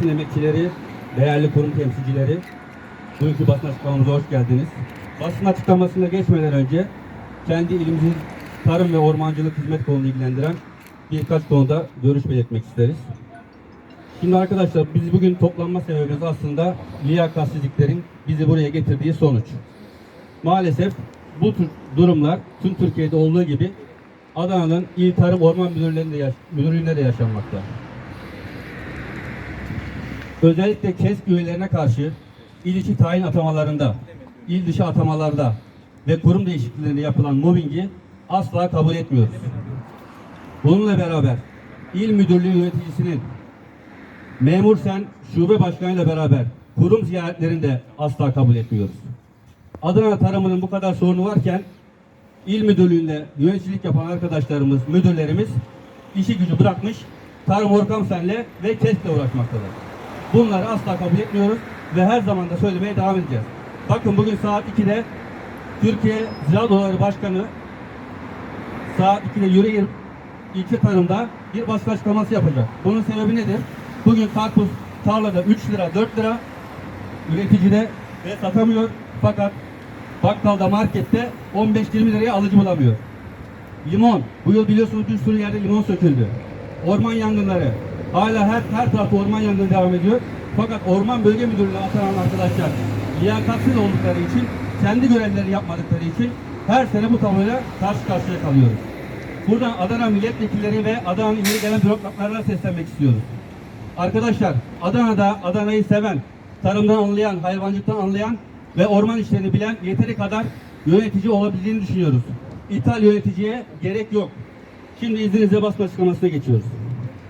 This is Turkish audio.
basın emekçileri, değerli kurum temsilcileri, bugünkü basın açıklamamıza hoş geldiniz. Basın açıklamasına geçmeden önce kendi ilimizin tarım ve ormancılık hizmet kolunu ilgilendiren birkaç konuda görüş belirtmek isteriz. Şimdi arkadaşlar biz bugün toplanma sebebimiz aslında liyakatsizliklerin bizi buraya getirdiği sonuç. Maalesef bu tür durumlar tüm Türkiye'de olduğu gibi Adana'nın İl Tarım Orman Müdürlüğü'nde, de yaşanmakta. Özellikle KESK üyelerine karşı il içi tayin atamalarında, il dışı atamalarda ve kurum değişikliklerinde yapılan mobbingi asla kabul etmiyoruz. Bununla beraber il müdürlüğü yöneticisinin memur sen şube başkanıyla beraber kurum ziyaretlerinde asla kabul etmiyoruz. Adana tarımının bu kadar sorunu varken il müdürlüğünde yöneticilik yapan arkadaşlarımız, müdürlerimiz işi gücü bırakmış Tarım Orkan Sen'le ve KES'le uğraşmaktadır. Bunları asla kabul etmiyoruz ve her zaman da söylemeye devam edeceğiz. Bakın bugün saat 2'de Türkiye Ziraat Odaları Başkanı saat 2'de Yüreğir ilçe tarımda bir basın açıklaması yapacak. Bunun sebebi nedir? Bugün karpuz tarlada 3 lira 4 lira üreticide ve satamıyor fakat bakkalda markette 15-20 liraya alıcı bulamıyor. Limon. Bu yıl biliyorsunuz bir sürü yerde limon söküldü. Orman yangınları. Hala her, her tarafta orman yangını devam ediyor. Fakat Orman Bölge Müdürlüğü'ne atanan arkadaşlar liyakatsiz oldukları için, kendi görevlerini yapmadıkları için her sene bu tabloyla karşı karşıya kalıyoruz. Buradan Adana milletvekilleri ve Adana'nın ileri gelen bürokratlarına seslenmek istiyoruz. Arkadaşlar Adana'da Adana'yı seven, tarımdan anlayan, hayvancılıktan anlayan ve orman işlerini bilen yeteri kadar yönetici olabildiğini düşünüyoruz. İthal yöneticiye gerek yok. Şimdi izninizle basın açıklamasına geçiyoruz.